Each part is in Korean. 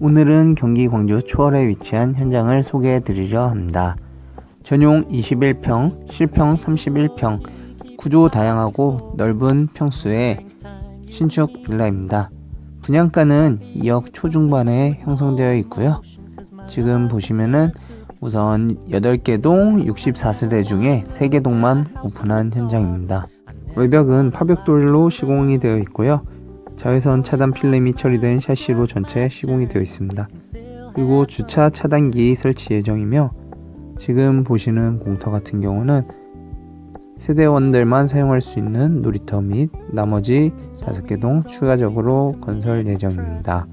오늘은 경기 광주 초월에 위치한 현장을 소개해 드리려 합니다. 전용 21평, 실평 31평, 구조 다양하고 넓은 평수의 신축 빌라입니다. 분양가는 2억 초중반에 형성되어 있고요. 지금 보시면은 우선 8개 동 64세대 중에 3개 동만 오픈한 현장입니다. 외벽은 파벽돌로 시공이 되어 있고요. 자외선 차단 필름이 처리된 샤시로 전체 시공이 되어 있습니다. 그리고 주차 차단기 설치 예정이며 지금 보시는 공터 같은 경우는 세대원들만 사용할 수 있는 놀이터 및 나머지 5개 동 추가적으로 건설 예정입니다.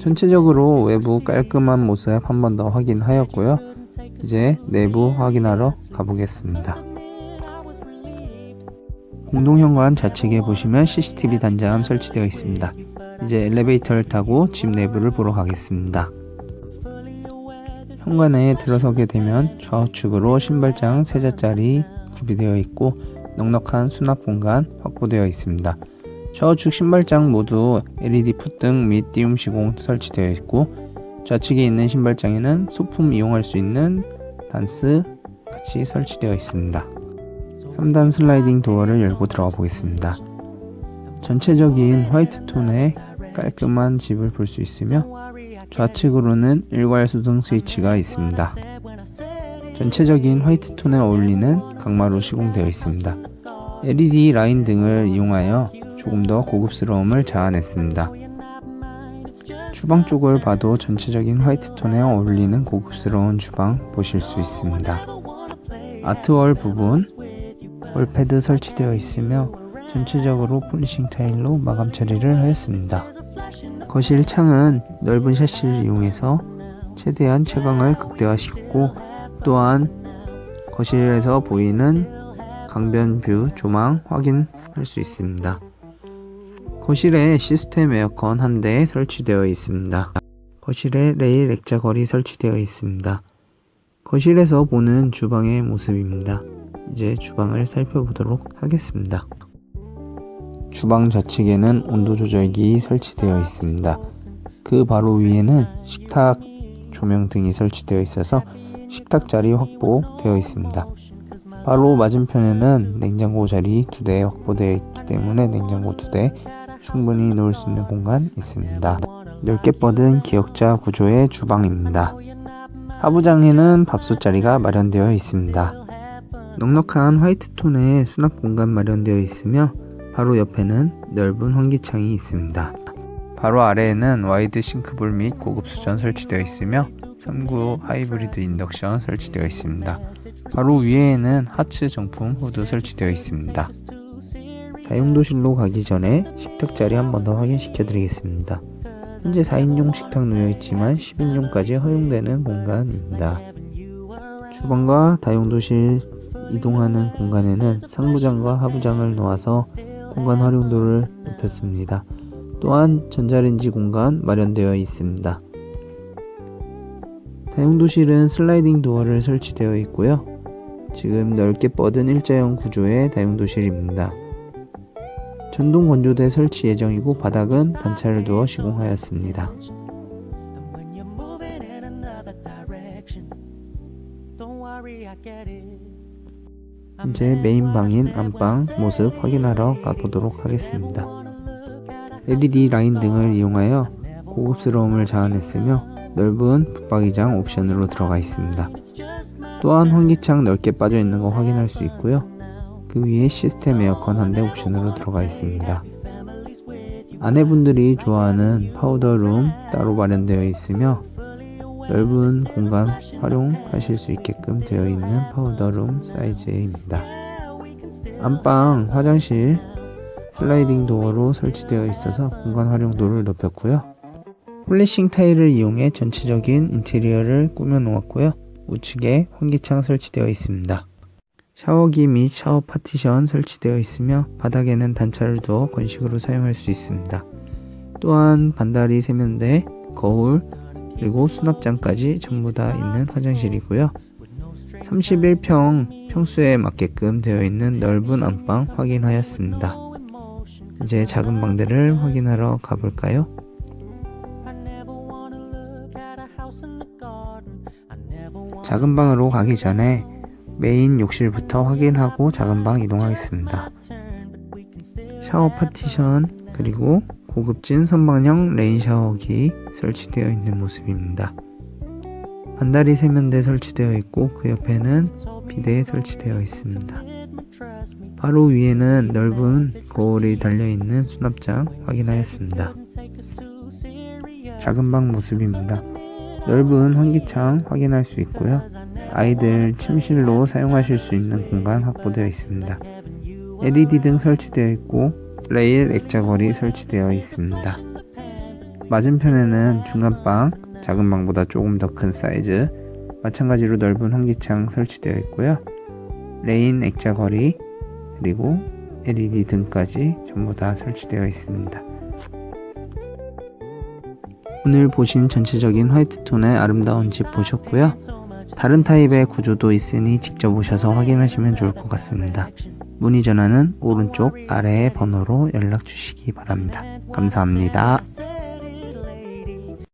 전체적으로 외부 깔끔한 모습 한 번 더 확인하였고요. 이제 내부 확인하러 가보겠습니다. 공동현관 좌측에 보시면 CCTV 단자함 설치되어 있습니다. 이제 엘리베이터를 타고 집 내부를 보러 가겠습니다. 현관에 들어서게 되면 좌우측으로 신발장 3자짜리 구비되어 있고 넉넉한 수납 공간 확보되어 있습니다. 좌우측 신발장 모두 LED 풋등 및 띄움 시공 설치되어 있고 좌측에 있는 신발장에는 소품 이용할 수 있는 단스 같이 설치되어 있습니다. 3단 슬라이딩 도어를 열고 들어가 보겠습니다. 전체적인 화이트 톤의 깔끔한 집을 볼 수 있으며 좌측으로는 일괄 수등 스위치가 있습니다. 전체적인 화이트 톤에 어울리는 강마루 시공되어 있습니다. LED 라인 등을 이용하여 조금 더 고급스러움을 자아냈습니다. 주방 쪽을 봐도 전체적인 화이트 톤에 어울리는 고급스러운 주방 보실 수 있습니다. 아트월 부분 월패드 설치되어 있으며 전체적으로 폴리싱 타일로 마감 처리를 하였습니다. 거실 창은 넓은 샤시를 이용해서 최대한 채광을 극대화시켰고 또한 거실에서 보이는 강변 뷰 조망 확인할 수 있습니다. 거실에 시스템 에어컨 한 대 설치되어 있습니다. 거실에 레일 액자 거리 설치되어 있습니다. 거실에서 보는 주방의 모습입니다. 이제 주방을 살펴보도록 하겠습니다. 주방 좌측에는 온도 조절기 설치되어 있습니다. 그 바로 위에는 식탁 조명 등이 설치되어 있어서 식탁 자리 확보되어 있습니다. 바로 맞은편에는 냉장고 자리 두 대 확보되어 있기 때문에 냉장고 두 대 충분히 놓을 수 있는 공간 있습니다. 넓게 뻗은 기역자 구조의 주방입니다. 하부장에는 밥솥 자리가 마련되어 있습니다. 넉넉한 화이트 톤의 수납 공간 마련되어 있으며 바로 옆에는 넓은 환기창이 있습니다. 바로 아래에는 와이드 싱크볼 및 고급 수전 설치되어 있으며 39 하이브리드 인덕션 설치되어 있습니다. 바로 위에는 하츠 정품 후드 설치되어 있습니다. 다용도실로 가기 전에 식탁 자리 한 번 더 확인시켜 드리겠습니다. 현재 4인용 식탁 놓여 있지만 10인용까지 허용되는 공간입니다. 주방과 다용도실 이동하는 공간에는 상부장과 하부장을 놓아서 공간 활용도를 높였습니다. 또한 전자레인지 공간 마련되어 있습니다. 다용도실은 슬라이딩 도어를 설치되어 있고요. 지금 넓게 뻗은 일자형 구조의 다용도실입니다. 전동 건조대 설치 예정이고 바닥은 단차를 두어 시공하였습니다. 이제 메인 방인 안방 모습 확인하러 가보도록 하겠습니다. LED 라인 등을 이용하여 고급스러움을 자아냈으며 넓은 붙박이장 옵션으로 들어가 있습니다. 또한 환기창 넓게 빠져 있는 거 확인할 수 있고요. 그 위에 시스템 에어컨 한 대 옵션으로 들어가 있습니다. 아내분들이 좋아하는 파우더룸 따로 마련되어 있으며 넓은 공간 활용하실 수 있게끔 되어 있는 파우더룸 사이즈입니다. 안방 화장실 슬라이딩 도어로 설치되어 있어서 공간 활용도를 높였고요. 폴리싱 타일을 이용해 전체적인 인테리어를 꾸며 놓았고요. 우측에 환기창 설치되어 있습니다. 샤워기 및 샤워 파티션 설치되어 있으며 바닥에는 단차를 두어 건식으로 사용할 수 있습니다. 또한 반다리 세면대, 거울, 그리고 수납장까지 전부 다 있는 화장실이고요. 31평 평수에 맞게끔 되어 있는 넓은 안방 확인하였습니다. 이제 작은 방들을 확인하러 가볼까요? 작은 방으로 가기 전에 메인 욕실부터 확인하고 작은 방 이동하겠습니다. 샤워 파티션 그리고 고급진 선방형 레인 샤워기 설치되어 있는 모습입니다. 반다리 세면대 설치되어 있고 그 옆에는 비데 설치되어 있습니다. 바로 위에는 넓은 거울이 달려있는 수납장 확인하였습니다. 작은 방 모습입니다. 넓은 환기창 확인할 수 있고요. 아이들 침실로 사용하실 수 있는 공간 확보되어 있습니다. LED 등 설치되어 있고 레일 액자걸이 설치되어 있습니다. 맞은편에는 중간방, 작은 방보다 조금 더 큰 사이즈, 마찬가지로 넓은 환기창 설치되어 있고요. 레인 액자걸이 그리고 LED 등까지 전부 다 설치되어 있습니다. 오늘 보신 전체적인 화이트톤의 아름다운 집 보셨고요. 다른 타입의 구조도 있으니 직접 오셔서 확인하시면 좋을 것 같습니다. 문의 전화는 오른쪽 아래의 번호로 연락 주시기 바랍니다. 감사합니다.